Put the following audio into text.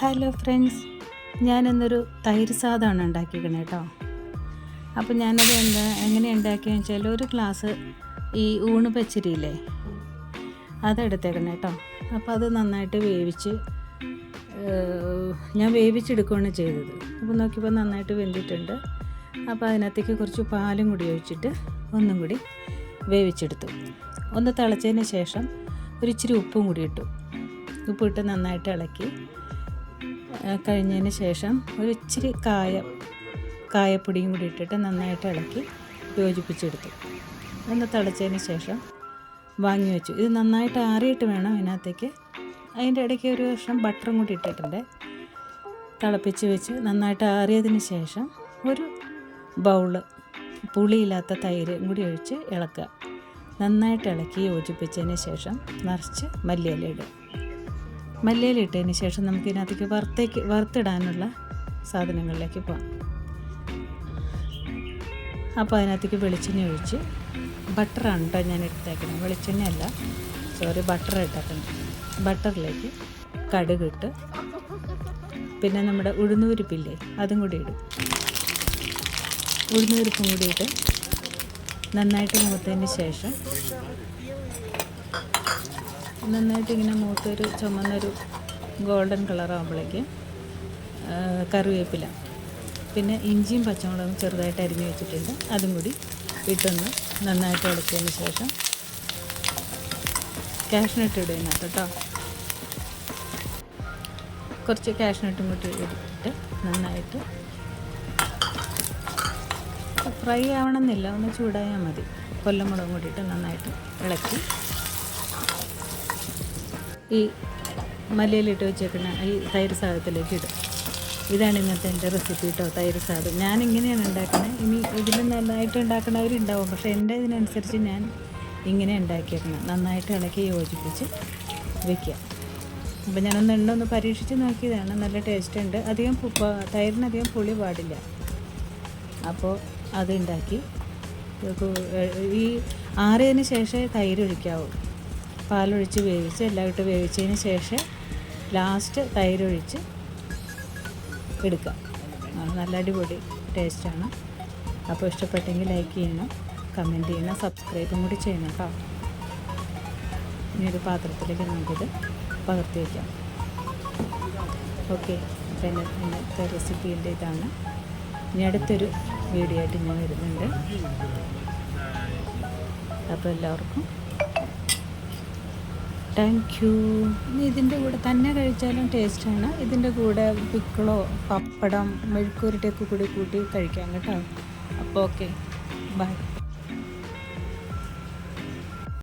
Hello friends ഞാനിന്നൊരു തൈര് സാധമാണ് ഉണ്ടാക്കിയിരിക്കണേ കേട്ടോ. അപ്പോൾ ഞാനത് എന്താ എങ്ങനെ ഉണ്ടാക്കിയെന്ന് വെച്ചാൽ ഒരു ഗ്ലാസ് ഈ ഊണ് പച്ചരിയില്ലേ അതെടുത്തേക്കണം കേട്ടോ. അപ്പോൾ അത് നന്നായിട്ട് വേവിച്ച് ഞാൻ വേവിച്ചെടുക്കുകയാണ് ചെയ്തത്. അപ്പോൾ നോക്കിയപ്പോൾ നന്നായിട്ട് വെന്തിട്ടുണ്ട്. അപ്പോൾ അതിനകത്തേക്ക് കുറച്ച് പാലും കൂടി ഒഴിച്ചിട്ട് ഒന്നും കൂടി വേവിച്ചെടുത്തു. ഒന്ന് തിളച്ചതിന് ശേഷം ഒരിച്ചിരി ഉപ്പും കൂടി ഇട്ടു. ഉപ്പിട്ട് നന്നായിട്ട് ഇളക്കി. കഴിഞ്ഞതിന് ശേഷം ഒരു ഇച്ചിരി കായ കായപ്പൊടിയും കൂടി ഇട്ടിട്ട് നന്നായിട്ട് ഇളക്കി യോജിപ്പിച്ചെടുത്തു. ഒന്ന് തിളച്ചതിന് ശേഷം വാങ്ങി വെച്ചു. ഇത് നന്നായിട്ട് ആറിയിട്ട് വേണം ഇതിനകത്തേക്ക്. അതിന്റെ ഇടയ്ക്ക് ഒരു വർഷം ബട്ടറും കൂടി ഇട്ടിട്ടുണ്ട്. തിളപ്പിച്ച് വെച്ച് നന്നായിട്ട് ആറിയതിന് ശേഷം ഒരു ബൗൾ പുളിയില്ലാത്ത തൈരും കൂടി ഒഴിച്ച് ഇളക്കുക. നന്നായിട്ട് ഇളക്കി യോജിപ്പിച്ചതിന് ശേഷം നിറച്ച് മല്ലിയില ഇടുക. മല്ലിയില ഇട്ടതിന് ശേഷം നമുക്ക് ഇതിനകത്തേക്ക് വറുത്തേക്ക് വറുത്തിടാനുള്ള സാധനങ്ങളിലേക്ക് പോകാം അപ്പോൾ അതിനകത്തേക്ക് വെളിച്ചെണ്ണ ഒഴിച്ച് ബട്ടറാണ് കേട്ടോ ഞാൻ എടുത്തേക്കുന്നത്. വെളിച്ചെണ്ണയല്ല സോറി ബട്ടർ ഇട്ടേക്കണം ബട്ടറിലേക്ക് കടുക് ഇട്ട് പിന്നെ നമ്മുടെ ഉഴുന്നുപരിപ്പില്ലേ അതും കൂടി ഇടും. ഉഴുന്നുപരിപ്പും കൂടി ഇട്ട് നന്നായിട്ട് മൂത്തതിന് ശേഷം നന്നായിട്ട് ഇങ്ങനെ മൂത്തൊരു ചുമന്നൊരു ഗോൾഡൻ കളറാകുമ്പോഴേക്ക് കറിവേപ്പില പിന്നെ ഇഞ്ചിയും പച്ചമുളകും ചെറുതായിട്ട് അരിഞ്ഞ് വെച്ചിട്ടുണ്ട്. അതും കൂടി ഇട്ടൊന്ന് നന്നായിട്ട് ഇളക്കിയതിന് ശേഷം കാഷ്നട്ട് ഇടും ഇതിനകത്ത് കേട്ടോ കുറച്ച് കാഷ്നട്ടും കൂട്ടി ഇട്ടിട്ട് നന്നായിട്ട് ഫ്രൈ ആവണമെന്നില്ല. ഒന്ന് ചൂടായാൽ മതി. കൊല്ലമുളകും കൂടിയിട്ട് നന്നായിട്ട് ഇളക്കി. ഈ മല്ലിയിലിട്ട് വെച്ചേക്കുന്ന ഈ തൈര് സാധത്തിലേക്ക് ഇടും. ഇതാണ് ഇന്നത്തെ എന്റെ റെസിപ്പി കേട്ടോ തൈര് സാധം ഞാൻ ഇങ്ങനെയാണ് ഉണ്ടാക്കുന്നത് ഇനി ഇതിൽ നന്നായിട്ട് ഉണ്ടാക്കുന്നവരുണ്ടാവും പക്ഷേ എന്റെ ഇതിനനുസരിച്ച് ഞാൻ ഇങ്ങനെ ഉണ്ടാക്കിയേക്കണം. നന്നായിട്ട് ഇളക്കി യോജിപ്പിച്ച് വെക്കുക. അപ്പോൾ ഞാനൊന്ന് എണ്ണ ഒന്ന് പരീക്ഷിച്ച് നോക്കിയതാണ്. നല്ല ടേസ്റ്റ് ഉണ്ട്. അധികം തൈരിന് അധികം പുളി പാടില്ല. അപ്പോൾ അത് ഉണ്ടാക്കി. ഈ ആറിയതിന് ശേഷമേ തൈര് ഒഴിക്കാവൂ പാലൊഴിച്ച് വേവിച്ച് എല്ലാം ഇട്ട് വേവിച്ചതിന് ശേഷം ലാസ്റ്റ് തൈരൊഴിച്ച് എടുക്കാം. നല്ല അടിപൊളി ടേസ്റ്റാണ് അപ്പോൾ ഇഷ്ടപ്പെട്ടെങ്കിൽ ലൈക്ക് ചെയ്യണം കമന്റ് ചെയ്യണം സബ്സ്ക്രൈബും കൂടി ചെയ്യണം കേട്ടോ. ഇനി ഒരു പാത്രത്തിലേക്ക് നമുക്കിത് പകർത്തി വയ്ക്കാം ഓക്കെ പിന്നെ ഇന്നത്തെ റെസിപ്പീന്റെ ഇതാണ്. ഇനി അടുത്തൊരു വീഡിയോ ആയിട്ട് ഞാൻ വരുന്നുണ്ട്. അപ്പോൾ എല്ലാവർക്കും താങ്ക് യു ഇനി ഇതിന്റെ കൂടെ തന്നെ കഴിച്ചാലും ടേസ്റ്റാണ് ഇതിന്റെ കൂടെ പിക്കിളോ പപ്പടം മെഴുക്കുരുട്ടിയൊക്കെ കൂടി കൂട്ടി കഴിക്കാം കേട്ടോ. അപ്പോൾ ഓക്കെ ബൈ